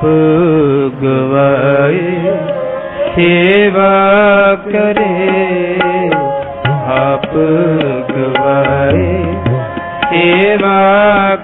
ਆਪ ਗਵਾਏ ਸੇਵਾ ਕਰੇ ਆਪ ਗਵਾਏ ਸੇਵਾ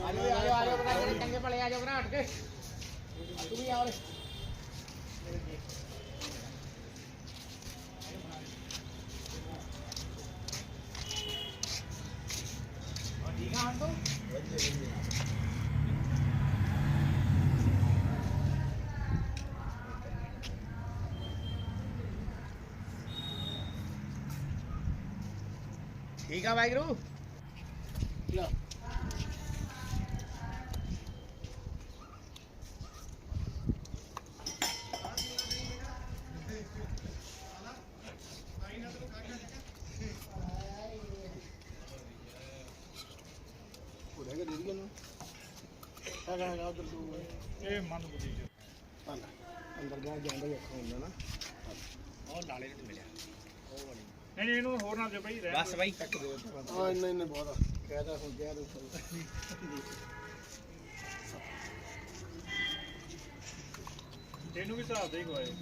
ਆਜੋ ਆਜੋ ਆਜੋ ਬਣਾ ਜਿਹੜੇ ਚੰਗੇ ਭਲੇ ਆਜੋ ਬਣਾ ਹਟ ਕੇ ਤੂੰ ਵੀ ਆ ਉਰੇ ਠੀਕ ਆ ਹੁਣ ਤੂੰ ਠੀਕ ਆ ਵਾਹਿਗੁਰੂ ਲਓ ਹੈਗਾ ਹੈਗਾ ਉਧਰ ਦੂਰ ਇਹ ਮਨ ਬੁੱਧੀ ਜੋ। ਅੰਦਰ ਗਿਆ ਜਾਂਦਾ ਹੀ ਅੱਖਾਂ ਹੁੰਦਾ ਨਾ। ਉਹ ਨਾਲੇ ਨੂੰ ਮਿਲਿਆ। ਉਹ ਵਾਲੀ। ਨਹੀਂ ਨਹੀਂ ਇਹਨੂੰ ਹੋਰ ਨਾ ਦਿਓ ਬਈ ਰਹਿਣ ਬਸ ਬਾਈ। ਟੱਕ ਦੇ ਹਾਂ ਇੰਨਾ ਇੰਨਾ ਬਹੁਤ ਕਹਿਦਾ ਹੋ ਗਿਆ ਤੂੰ ਦਿਓ। ਇਹਨੂੰ ਵੀ ਹਿਸਾਬ ਦੇ ਹੀ ਖਵਾਏ।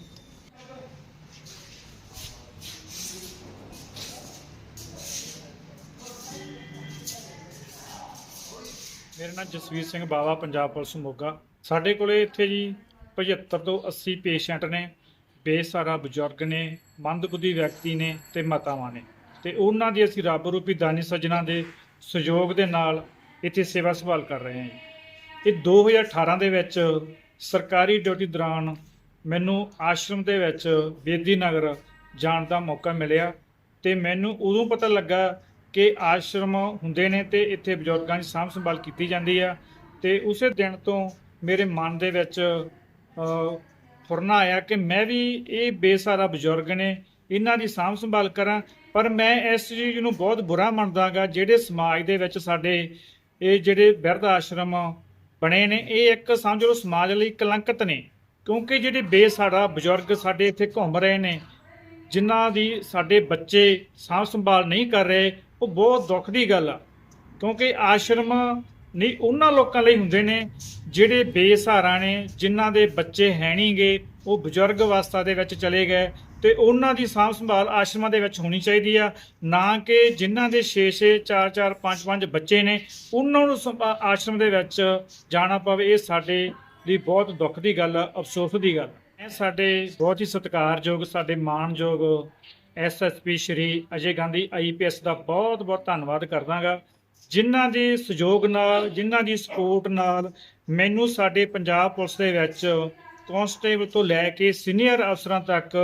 ਮੇਰਾ ਨਾਮ ਜਸਵੀਰ ਸਿੰਘ ਬਾਵਾ, ਪੰਜਾਬ ਪੁਲਿਸ ਮੋਗਾ। ਸਾਡੇ ਕੋਲੇ ਇੱਥੇ ਜੀ 75 ਤੋਂ 80 ਪੇਸ਼ੈਂਟ ਨੇ, ਬੇਸਹਾਰਾ ਬਜ਼ੁਰਗ ਨੇ, ਮੰਦਬੁੱਧੀ ਵਿਅਕਤੀ ਨੇ ਤੇ ਮਾਤਾਵਾਂ ਨੇ। ਤੇ ਉਹਨਾਂ ਦੀ ਅਸੀਂ ਰੱਬ ਰੂਪੀ ਦਾਨੀ ਸੱਜਣਾ ਦੇ ਸਹਿਯੋਗ ਦੇ ਨਾਲ ਇੱਥੇ ਸੇਵਾ ਸੰਭਾਲ ਕਰ ਰਹੇ ਹਾਂ ਜੀ। ਇਹ 2018 ਦੇ ਵਿੱਚ ਸਰਕਾਰੀ ਡਿਊਟੀ ਦੌਰਾਨ ਮੈਨੂੰ ਆਸ਼ਰਮ ਦੇ ਵਿੱਚ ਬੇਦੀ ਨਗਰ ਜਾਣ ਦਾ ਮੌਕਾ ਮਿਲਿਆ ਤੇ ਮੈਨੂੰ ਉਦੋਂ ਪਤਾ ਲੱਗਾ ਕਿ ਆਸ਼ਰਮ ਹੁੰਦੇ ਨੇ ਤੇ ਇੱਥੇ ਬਜ਼ੁਰਗਾਂ ਦੀ ਸਾਂਭ ਸੰਭਾਲ ਕੀਤੀ ਜਾਂਦੀ ਆ। ਤੇ ਉਸੇ ਦਿਨ ਤੋਂ ਮੇਰੇ ਮਨ ਦੇ ਵਿੱਚ ਅ, ਫੁਰਨਾ ਆਇਆ ਕਿ ਮੈਂ ਵੀ ਇਹ ਬੇਸਾਰਾ ਬਜ਼ੁਰਗ ਨੇ ਇਹਨਾਂ ਦੀ ਸਾਂਭ ਸੰਭਾਲ ਕਰਾਂ। ਪਰ ਮੈਂ ਇਸ ਚੀਜ਼ ਨੂੰ ਬਹੁਤ ਬੁਰਾ ਮੰਨਦਾਗਾ ਜਿਹੜੇ ਸਮਾਜ ਦੇ ਵਿੱਚ ਸਾਡੇ ਇਹ ਜਿਹੜੇ ਬਿਰਧ ਆਸ਼ਰਮ ਬਣੇ ਨੇ ਇਹ ਇੱਕ ਸਮਝ ਲਓ ਸਮਾਜ ਲਈ ਕਲੰਕਤ ਨੇ। ਕਿਉਂਕਿ ਜਿਹੜੇ ਬੇਸਹਾਰਾ ਬਜ਼ੁਰਗ ਸਾਡੇ ਇੱਥੇ ਘੁੰਮ ਰਹੇ ਨੇ ਜਿਨ੍ਹਾਂ ਦੀ ਸਾਡੇ ਬੱਚੇ ਸਾਂਭ ਸੰਭਾਲ ਨਹੀਂ ਕਰ ਰਹੇ ਉਹ ਬਹੁਤ ਦੁੱਖ ਦੀ ਗੱਲ ਆ। ਕਿਉਂਕਿ ਆਸ਼ਰਮ ਨਹੀਂ, ਉਹਨਾਂ ਲੋਕਾਂ ਲਈ ਹੁੰਦੇ ਨੇ ਜਿਹੜੇ ਬੇਸਹਾਰਾ ਨੇ, ਜਿਨ੍ਹਾਂ ਦੇ ਬੱਚੇ ਹੈ ਨਹੀਂਗੇ ਉਹ ਬਜ਼ੁਰਗ ਅਵਸਥਾ ਦੇ ਵਿੱਚ ਚਲੇ ਗਏ ਤੇ ਉਹਨਾਂ ਦੀ ਸਾਂਭ ਸੰਭਾਲ ਆਸ਼ਰਮਾਂ ਦੇ ਵਿੱਚ ਹੋਣੀ ਚਾਹੀਦੀ ਆ। ਨਾ ਕਿ ਜਿਨ੍ਹਾਂ ਦੇ 6-6 4-4 5-5 ਬੱਚੇ ਨੇ, ਉਹਨਾਂ ਨੂੰ ਆਸ਼ਰਮ ਦੇ ਵਿੱਚ ਜਾਣਾ ਪਵੇ। ਇਹ ਸਾਡੇ ਲਈ ਬਹੁਤ ਦੁੱਖ ਦੀ ਗੱਲ ਆ, ਅਫਸੋਸ ਦੀ ਗੱਲ ਆ। ਇਹ ਸਾਡੇ ਬਹੁਤ ਹੀ ਸਤਿਕਾਰਯੋਗ, ਸਾਡੇ ਮਾਣਯੋਗ ਐਸਐਸਪੀ ਸ਼੍ਰੀ ਅਜੇ ਗਾਂਧੀ ਆਈਪੀਐਸ ਦਾ ਬਹੁਤ ਬਹੁਤ ਧੰਨਵਾਦ ਕਰਦਾਗਾ। ਜਿਨ੍ਹਾਂ ਦੇ ਸਹਿਯੋਗ ਨਾਲ, ਜਿਨ੍ਹਾਂ ਦੀ ਸਪੋਰਟ ਨਾਲ ਮੈਨੂੰ ਸਾਡੇ ਪੰਜਾਬ ਪੁਲਿਸ ਦੇ ਵਿੱਚ ਕਾਂਸਟੇਬਲ ਤੋਂ ਲੈ ਕੇ ਸੀਨੀਅਰ ਅਫਸਰਾਂ ਤੱਕ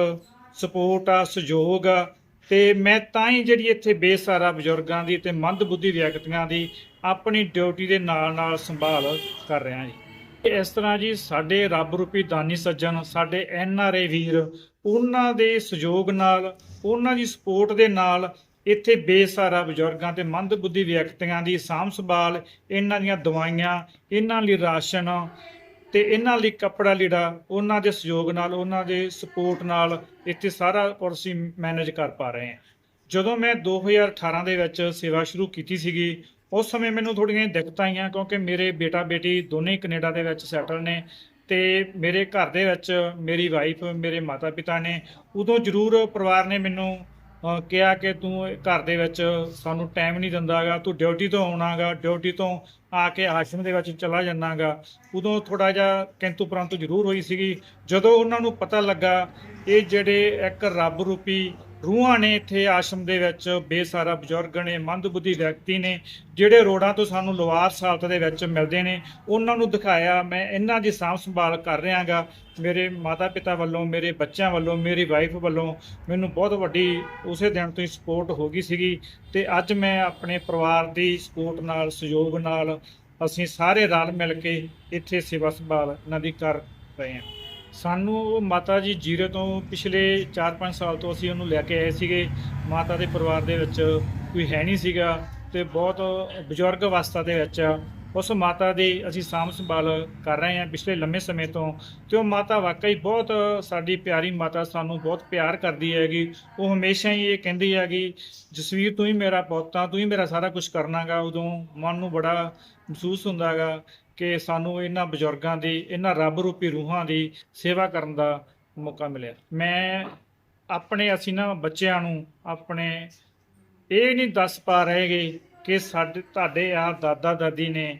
ਸਪੋਰਟ ਆ, ਸਹਿਯੋਗ ਆ, ਤੇ ਮੈਂ ਤਾਂ ਹੀ ਜਿਹੜੀ ਇੱਥੇ ਬੇਸਹਾਰਾ ਬਜ਼ੁਰਗਾਂ ਦੀ ਤੇ ਮੰਦਬੁੱਧੀ ਵਿਅਕਤੀਆਂ ਦੀ ਆਪਣੀ ਡਿਊਟੀ ਦੇ ਨਾਲ ਨਾਲ ਸੰਭਾਲ ਕਰ ਰਿਹਾ ਜੀ। ਇਸ ਤਰ੍ਹਾਂ ਜੀ ਸਾਡੇ ਰੱਬ ਰੂਪੀ ਦਾਨੀ ਸੱਜਣ, ਸਾਡੇ ਐਨ ਆਰ ਏ ਵੀਰ, ਉਹਨਾਂ ਦੇ ਸਹਿਯੋਗ ਨਾਲ, ਉਹਨਾਂ ਦੀ ਸਪੋਰਟ ਦੇ ਨਾਲ ਇੱਥੇ ਬੇਸਹਾਰਾ ਬਜ਼ੁਰਗਾਂ ਤੇ ਮੰਦਬੁੱਧੀ ਵਿਅਕਤੀਆਂ ਦੀ ਸਾਂਭ ਸੰਭਾਲ, ਇਹਨਾਂ ਦੀਆਂ ਦਵਾਈਆਂ, ਇਹਨਾਂ ਲਈ ਰਾਸ਼ਨ ਤੇ ਇਹਨਾਂ ਲਈ ਕੱਪੜਾ ਲੀੜਾ, ਉਹਨਾਂ ਦੇ ਸਹਿਯੋਗ ਨਾਲ, ਉਹਨਾਂ ਦੇ ਸਪੋਰਟ ਨਾਲ ਇੱਥੇ ਸਾਰਾ ਕੁਝ ਅਸੀਂ ਮੈਨੇਜ ਕਰ ਪਾ ਰਹੇ ਹਾਂ। ਜਦੋਂ ਮੈਂ 2018 ਦੇ ਵਿੱਚ ਸੇਵਾ ਸ਼ੁਰੂ ਕੀਤੀ ਸੀਗੀ ਉਸ ਸਮੇਂ ਮੈਨੂੰ ਥੋੜ੍ਹੀਆਂ ਦਿੱਕਤਾਂ ਆਈਆਂ ਕਿਉਂਕਿ ਮੇਰੇ ਬੇਟਾ ਬੇਟੀ ਦੋਨੇ ਹੀ ਕੈਨੇਡਾ ਦੇ ਵਿੱਚ ਸੈਟਲ ਨੇ ਤੇ ਮੇਰੇ ਘਰ ਦੇ ਵਿੱਚ ਮੇਰੀ ਵਾਈਫ ਮੇਰੇ ਮਾਤਾ ਪਿਤਾ ਨੇ ਉਦੋਂ ਜ਼ਰੂਰ ਪਰਿਵਾਰ ਨੇ ਮੈਨੂੰ ਕਿਹਾ ਕਿ ਤੂੰ ਘਰ ਦੇ ਵਿੱਚ ਸਾਨੂੰ ਟਾਈਮ ਨਹੀਂ ਦਿੰਦਾਗਾ, ਤੂੰ ਡਿਊਟੀ ਤੋਂ ਆਉਣਾਗਾ ਡਿਊਟੀ ਤੋਂ ਆ ਕੇ ਆਸ਼ਰਮ ਦੇ ਵਿੱਚ ਚਲਾ ਜਾਣਾਗਾ ਉਦੋਂ ਥੋੜਾ ਜਿਹਾ ਕਿੰਤੂ ਪਰੰਤੂ ਜ਼ਰੂਰ ਹੋਈ ਸੀਗੀ। ਜਦੋਂ ਉਹਨਾਂ ਨੂੰ ਪਤਾ ਲੱਗਾ, ਇਹ ਜਿਹੜੇ ਇੱਕ ਰੱਬ ਰੂਪੀ ਰੂਹਾਂ ਨੇ ਇੱਥੇ ਆਸ਼ਰਮ ਦੇ ਵਿੱਚ ਬੇਸਾਰਾ ਬਜ਼ੁਰਗ ਨੇ, ਮੰਦਬੁੱਧੀ ਵਿਅਕਤੀ ਨੇ, ਜਿਹੜੇ ਰੋਡਾਂ ਤੋਂ ਸਾਨੂੰ ਲਵਾਰ ਸਾਲਤ ਦੇ ਵਿੱਚ ਮਿਲਦੇ ਨੇ, ਉਹਨਾਂ ਨੂੰ ਦਿਖਾਇਆ। ਮੈਂ ਇਹਨਾਂ ਦੀ ਸਾਂਭ ਸੰਭਾਲ ਕਰ ਰਿਹਾਗਾ। ਮੇਰੇ ਮਾਤਾ ਪਿਤਾ ਵੱਲੋਂ, ਮੇਰੇ ਬੱਚਿਆਂ ਵੱਲੋਂ, ਮੇਰੀ ਵਾਈਫ ਵੱਲੋਂ ਮੈਨੂੰ ਬਹੁਤ ਵੱਡੀ ਉਸੇ ਦਿਨ ਤੋਂ ਹੀ ਸਪੋਰਟ ਹੋ ਗਈ ਸੀਗੀ ਤੇ ਅੱਜ ਮੈਂ ਆਪਣੇ ਪਰਿਵਾਰ ਦੀ ਸਪੋਰਟ ਨਾਲ, ਸਹਿਯੋਗ ਨਾਲ ਅਸੀਂ ਸਾਰੇ ਰਲ ਮਿਲ ਕੇ ਇੱਥੇ ਸੇਵਾ ਸੰਭਾਲ, ਇਹਨਾਂ ਦੀ ਕਰ ਰਹੇ ਹਾਂ। ਸਾਨੂੰ ਉਹ ਮਾਤਾ ਜੀ ਜੀਰੇ ਤੋਂ ਪਿਛਲੇ 4-5 ਸਾਲ ਤੋਂ ਅਸੀਂ ਉਹਨੂੰ ਲੈ ਕੇ ਆਏ ਸੀਗੇ। ਮਾਤਾ ਦੇ ਪਰਿਵਾਰ ਦੇ ਵਿੱਚ ਕੋਈ ਹੈ ਨਹੀਂ ਸੀਗਾ ਤੇ ਬਹੁਤ ਬਜ਼ੁਰਗ ਅਵਸਥਾ ਦੇ ਵਿੱਚ ਉਸ ਮਾਤਾ ਦੀ ਅਸੀਂ ਸਾਂਭ ਸੰਭਾਲ ਕਰ ਰਹੇ ਹਾਂ ਪਿਛਲੇ ਲੰਮੇ ਸਮੇਂ ਤੋਂ ਤੇ ਉਹ ਮਾਤਾ ਵਾਕਈ ਬਹੁਤ ਸਾਡੀ ਪਿਆਰੀ ਮਾਤਾ ਸਾਨੂੰ ਬਹੁਤ ਪਿਆਰ ਕਰਦੀ ਹੈਗੀ। ਉਹ ਹਮੇਸ਼ਾ ਹੀ ਇਹ ਕਹਿੰਦੀ ਹੈਗੀ, ਜਸਵੀਰ, ਤੂੰ ਹੀ ਮੇਰਾ ਪੋਤਾ ਤੂੰ ਹੀ ਮੇਰਾ ਸਾਰਾ ਕੁਝ ਕਰਨਾਗਾ ਉਦੋਂ ਮਨ ਨੂੰ ਬੜਾ ਮਹਿਸੂਸ ਹੁੰਦਾਗਾ ਕਿ ਸਾਨੂੰ ਇਹਨਾਂ ਬਜ਼ੁਰਗਾਂ ਦੀ, ਇਹਨਾਂ ਰੱਬ ਰੂਪੀ ਰੂਹਾਂ ਦੀ ਸੇਵਾ ਕਰਨ ਦਾ ਮੌਕਾ ਮਿਲਿਆ। ਮੈਂ ਆਪਣੇ, ਅਸੀਂ ਨਾ ਬੱਚਿਆਂ ਨੂੰ ਆਪਣੇ ਇਹ ਨਹੀਂ ਦੱਸ ਪਾ ਰਹੇਗੇ ਕਿ ਸਾਡੇ, ਤੁਹਾਡੇ ਆ ਦਾਦਾ ਦਾਦੀ ਨੇ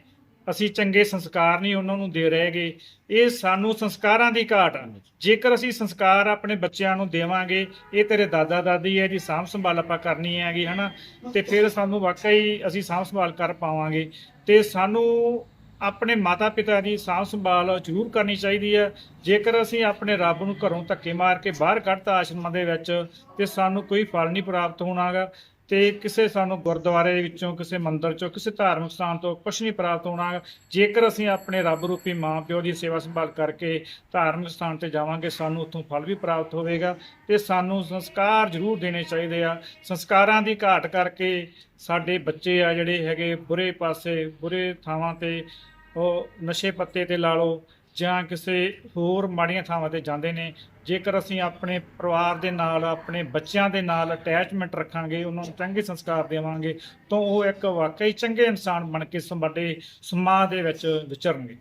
ਅਸੀਂ ਚੰਗੇ ਸੰਸਕਾਰ ਨਹੀਂ ਉਹਨਾਂ ਨੂੰ ਦੇ ਰਹੇਗੇ ਇਹ ਸਾਨੂੰ ਸੰਸਕਾਰਾਂ ਦੀ ਘਾਟ ਆ। ਜੇਕਰ ਅਸੀਂ ਸੰਸਕਾਰ ਆਪਣੇ ਬੱਚਿਆਂ ਨੂੰ ਦੇਵਾਂਗੇ, ਇਹ ਤੇਰੇ ਦਾਦਾ ਦਾਦੀ ਹੈ ਜੀ, ਸਾਂਭ ਸੰਭਾਲ ਆਪਾਂ ਕਰਨੀ ਹੈਗੀ, ਹਨਾ? ਤੇ ਫਿਰ ਸਾਨੂੰ ਵਾਕਈ ਅਸੀਂ ਸਾਂਭ ਸੰਭਾਲ ਕਰ ਪਾਵਾਂਗੇ। ਤੇ ਸਾਨੂੰ ਆਪਣੇ ਮਾਤਾ ਪਿਤਾ ਦੀ ਸਾਂਭ ਸੰਭਾਲ ਜ਼ਰੂਰ ਕਰਨੀ ਚਾਹੀਦੀ ਹੈ। ਜੇਕਰ ਅਸੀਂ ਆਪਣੇ ਰੱਬ ਨੂੰ ਘਰੋਂ ਧੱਕੇ ਮਾਰ ਕੇ ਬਾਹਰ ਕੱਢਤਾ ਆਸ਼ਰਮਾਂ ਦੇ ਵਿੱਚ, ਤੇ ਸਾਨੂੰ ਕੋਈ ਫਲ ਨਹੀਂ ਪ੍ਰਾਪਤ ਹੋਣਾਗਾ। ਤੇ ਕਿਸੇ ਸਾਨੂੰ ਗੁਰਦੁਆਰੇ ਵਿੱਚੋਂ, ਕਿਸੇ ਮੰਦਿਰ ਚੋਂ, ਕਿਸੇ ਧਾਰਮਿਕ ਸਥਾਨ ਤੋਂ ਕੁਝ ਨਹੀਂ ਪ੍ਰਾਪਤ ਹੋਣਾ, ਜੇਕਰ ਅਸੀਂ ਆਪਣੇ ਰੱਬ ਰੂਪੀ ਮਾਂ ਪਿਓ ਦੀ ਸੇਵਾ ਸੰਭਾਲ ਕਰਕੇ ਧਾਰਮਿਕ ਸਥਾਨ ਤੇ ਜਾਵਾਂਗੇ, ਸਾਨੂੰ ਉੱਥੋਂ ਫਲ ਵੀ ਪ੍ਰਾਪਤ ਹੋਵੇਗਾ ਤੇ ਸਾਨੂੰ ਸੰਸਕਾਰ ਜ਼ਰੂਰ ਦੇਣੇ ਚਾਹੀਦੇ ਆ। ਸੰਸਕਾਰਾਂ ਦੀ ਘਾਟ ਕਰਕੇ ਸਾਡੇ ਬੱਚੇ ਆ ਜਿਹੜੇ ਹੈਗੇ, ਬੁਰੇ ਪਾਸੇ, ਬੁਰੇ ਥਾਵਾਂ ਤੇ ਉਹ ਨਸ਼ੇ ਪੱਤੇ ਤੇ ਲਾ ਲਓ ਜਾਂ ਕਿਸੇ ਹੋਰ ਮਾੜੀਆਂ ਥਾਵਾਂ ਤੇ ਜਾਂਦੇ ਨੇ ਜੇਕਰ ਅਸੀਂ ਆਪਣੇ ਪਰਿਵਾਰ ਦੇ ਨਾਲ, ਆਪਣੇ ਬੱਚਿਆਂ ਦੇ ਨਾਲ ਅਟੈਚਮੈਂਟ ਰੱਖਾਂਗੇ, ਉਹਨਾਂ ਨੂੰ ਚੰਗੇ ਸੰਸਕਾਰ ਦੇਵਾਂਗੇ, ਤਾਂ ਉਹ ਇੱਕ ਵਾਕਈ ਚੰਗੇ ਇਨਸਾਨ ਬਣ ਕੇ ਸਾਡੇ ਸਮਾਜ ਦੇ ਵਿੱਚ ਵਿਚਰਨਗੇ।